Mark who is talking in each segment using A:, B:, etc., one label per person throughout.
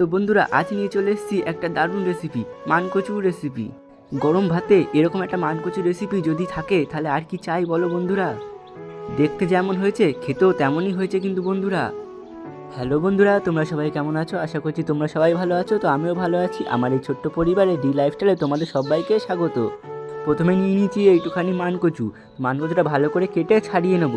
A: তো বন্ধুরা, আজ নিয়ে চলে এসেছি একটা দারুণ রেসিপি মানকচু রেসিপি গরম ভাতে এরকম একটা মানকচু রেসিপি যদি থাকে, তাহলে আর কি চাই বলো বন্ধুরা? দেখতে যেমন হয়েছে, খেতেও তেমনই হয়েছে কিন্তু বন্ধুরা। হ্যালো বন্ধুরা, তোমরা সবাই কেমন আছো? আশা করছি তোমরা সবাই ভালো আছো, তো আমিও ভালো আছি। আমার এই ছোট্ট পরিবারে ডি লাইফস্টাইলে তোমাদের সবাইকে স্বাগত। প্রথমে নিয়ে নিয়েছি এইটুখানি মানকচু। মানকচুটা ভালো করে কেটে ছাড়িয়ে নেব।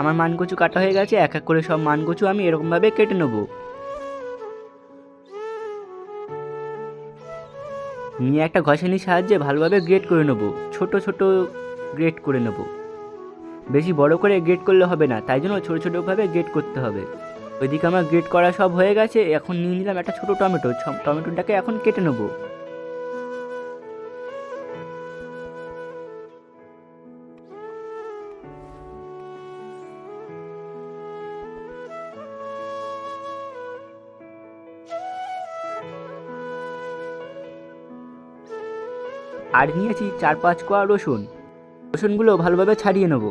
A: আমার মানকচু কাটা হয়ে গেছে, এক এক করে সব মানকচু আমি এরকমভাবে কেটে নেব। নিয়ে একটা ঘষানির সাহায্যে ভালোভাবে গ্রেট করে নেব, ছোট ছোট গ্রেট করে নেব। বেশি বড় করে গ্রেট করলে হবে না, তাই জন্য ছোটো ছোটোভাবে গ্রেট করতে হবে। ওইদিকে আমার গ্রেট করা সব হয়ে গেছে, এখন নিয়ে নিলাম একটা ছোটো টমেটো টমেটোটাকে এখন কেটে নেব। আর নিয়েছি চার পাঁচ কোয়া রসুন। রসুনগুলো ভালোভাবে ছাড়িয়ে নেব।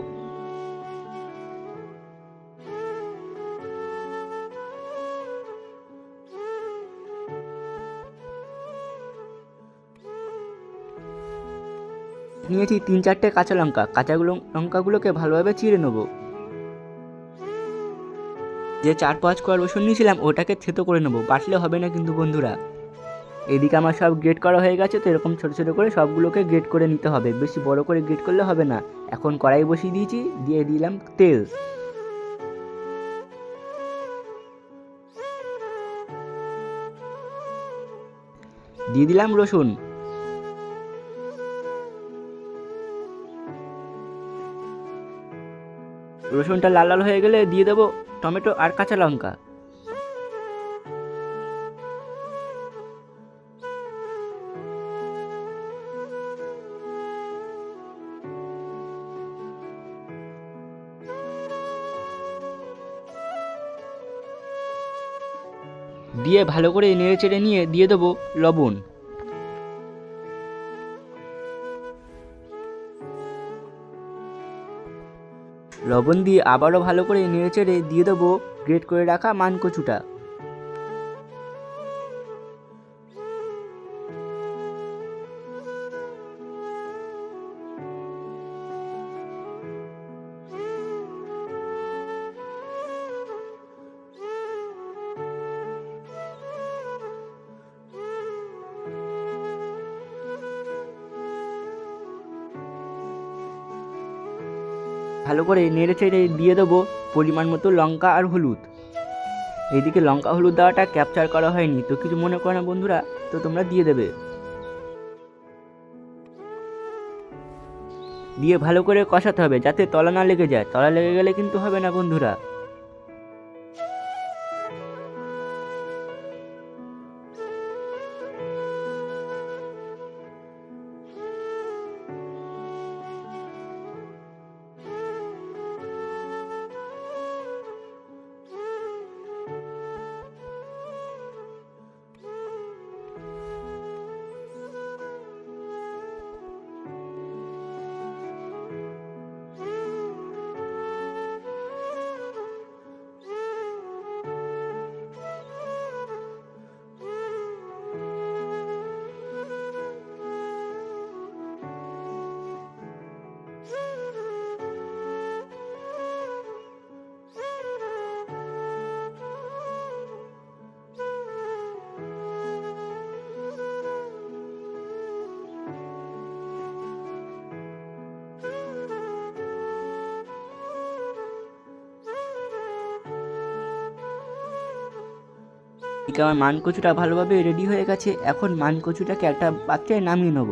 A: নিয়েছি তিন চারটে কাঁচা লঙ্কা। কাঁচাগুলো লঙ্কাগুলোকে ভালোভাবে চিড়ে নেব। যে চার পাঁচ কোয়া রসুন নিয়েছিলাম, ওটাকে থেতো করে নেব। বাটলে হবে না কিন্তু বন্ধুরা। এদিকে আমার সব গ্রেড করা হয়ে গেছে, তো এরকম ছোটো ছোটো করে সবগুলোকে গ্রেড করে নিতে হবে। বেশি বড় করে গ্রেড করলে হবে না। এখন কড়াই বসিয়ে দিয়েছি, দিয়ে দিলাম তেল। দিয়ে দিলাম রসুন। রসুনটা লাল লাল হয়ে গেলে দিয়ে দেবো টমেটো আর কাঁচা লঙ্কা। দিয়ে ভালো করে নেড়ে চেড়ে নিয়ে দিয়ে দেবো লবণ। লবণ দিয়ে আবারও ভালো করে নেড়ে চেড়ে দিয়ে দেবো গ্রেট করে রাখা মানকচুটা। ভালো করে নেড়ে চেড়ে দিয়ে দেবো পরিমাণ মতো লঙ্কা আর হলুদ। এইদিকে লঙ্কা হলুদ দেওয়াটা ক্যাপচার করা হয়নি, তো কিছু মনে করে না বন্ধুরা, তো তোমরা দিয়ে দেবে। দিয়ে ভালো করে কষাতে হবে যাতে তলা না লেগে যায়, তলা লেগে গেলে কিন্তু হবে না বন্ধুরা। এদিকে আমার মানকচুটা ভালোভাবে রেডি হয়ে গেছে, এখন মানকচুটাকে একটা পাত্রে নামিয়ে নেব।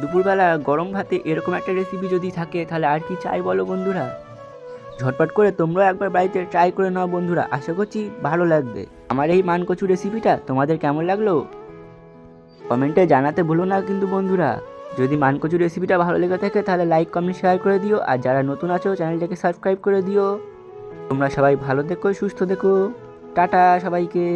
A: দুপুরবেলা গরম ভাতে এরকম একটা রেসিপি যদি থাকে, তাহলে আর কি চাই বলো বন্ধুরা? ঝটপট করে তোমরাও একবার বাড়িতে ট্রাই করে নাও বন্ধুরা, আশা করছি ভালো লাগবে। আমার এই মানকচু রেসিপিটা তোমাদের কেমন লাগল? কমেন্টে জানাতে ভুলো না কিন্তু বন্ধুরা। যদি মানকচু রেসিপিটা ভালো লেগে থাকে, তাহলে লাইক কমেন্ট শেয়ার করে দিও। আর যারা নতুন আছো, চ্যানেলটাকে সাবস্ক্রাইব করে দিও। তোমরা সবাই ভালো দেখো সুস্থ দেখো টাটা সবাইকে।